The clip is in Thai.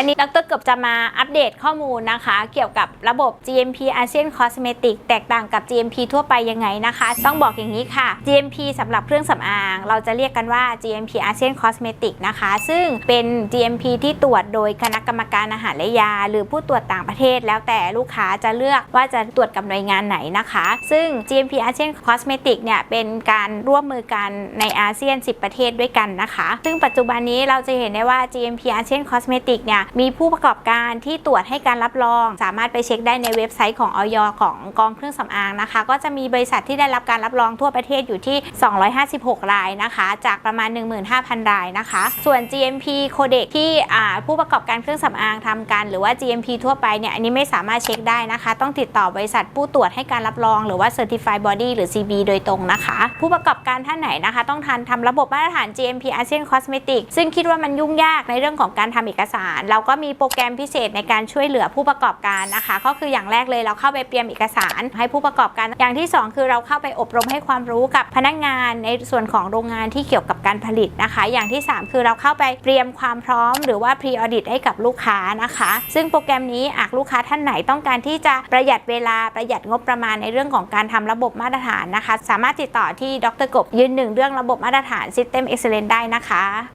วันนี้ดรเกือบจะมาอัปเดตข้อมูลนะคะ เกี่ยวกับระบบ GMP ASEAN Cosmetic แตกต่างกับ GMP ทั่วไปยังไงนะคะ ต้องบอกอย่างนี้ค่ะ GMP สำหรับเครื่องสำอาง เราจะเรียกกันว่า GMP ASEAN Cosmetic นะคะ ซึ่งเป็น GMP ที่ตรวจโดยคณะกรรมการอาหารและยา หรือผู้ตรวจต่างประเทศ แล้วแต่ลูกค้าจะเลือกว่าจะตรวจกับหน่วยงานไหนนะคะ ซึ่ง GMP ASEAN Cosmetic เนี่ยเป็นการร่วมมือกันในอาเซียน 10 ประเทศด้วยกันนะคะ ซึ่งปัจจุบันนี้เราจะเห็นได้ว่า GMP ASEAN Cosmetic เนี่ยมีผู้ประกอบการที่ตรวจให้การรับรอง สามารถไปเช็คได้ในเว็บไซต์ของออยของกองเครื่องสำอางนะคะ ก็จะมีบริษัทที่ได้รับการรับรองทั่วประเทศอยู่ที่ 256 รายนะคะ จากประมาณ 15,000 รายนะคะ ส่วน GMP Codec ที่ผู้ประกอบการเครื่องสำอางทำกัน หรือว่า GMP ทั่วไปเนี่ยอันนี้ไม่สามารถเช็คได้นะคะ ต้องติดต่อบริษัทผู้ตรวจให้การรับรอง หรือว่า Certified Body หรือ CB โดยตรงนะคะ ผู้ประกอบการท่านไหนนะคะ ต้องทันทำระบบมาตรฐาน GMP ASEAN Cosmetic ซึ่งคิดว่ามันยุ่งยากในเรื่องของการทำเอกสารเราราก็มีโปรแกรมพิเศษในการช่วยเหลือผู้ประกอบการนะคะ ก็คืออย่างแรกเลยเราเข้าไปเตรียมเอกสารให้ผู้ประกอบการ อย่างที่สองคือเราเข้าไปอบรมให้ความรู้กับพนักงานในส่วนของโรงงานที่เกี่ยวกับการผลิตนะคะ อย่างที่สามคือเราเข้าไปเตรียมความพร้อม หรือว่า pre audit ให้กับลูกค้านะคะ ซึ่งโปรแกรมนี้หากลูกค้าท่านไหนต้องการที่จะประหยัดเวลาประหยัดงบประมาณในเรื่องของการทำระบบมาตรฐานนะคะ สามารถติดต่อที่ดรกบยืนหนึ่งเรื่องระบบมาตรฐาน System Excellence ได้นะคะ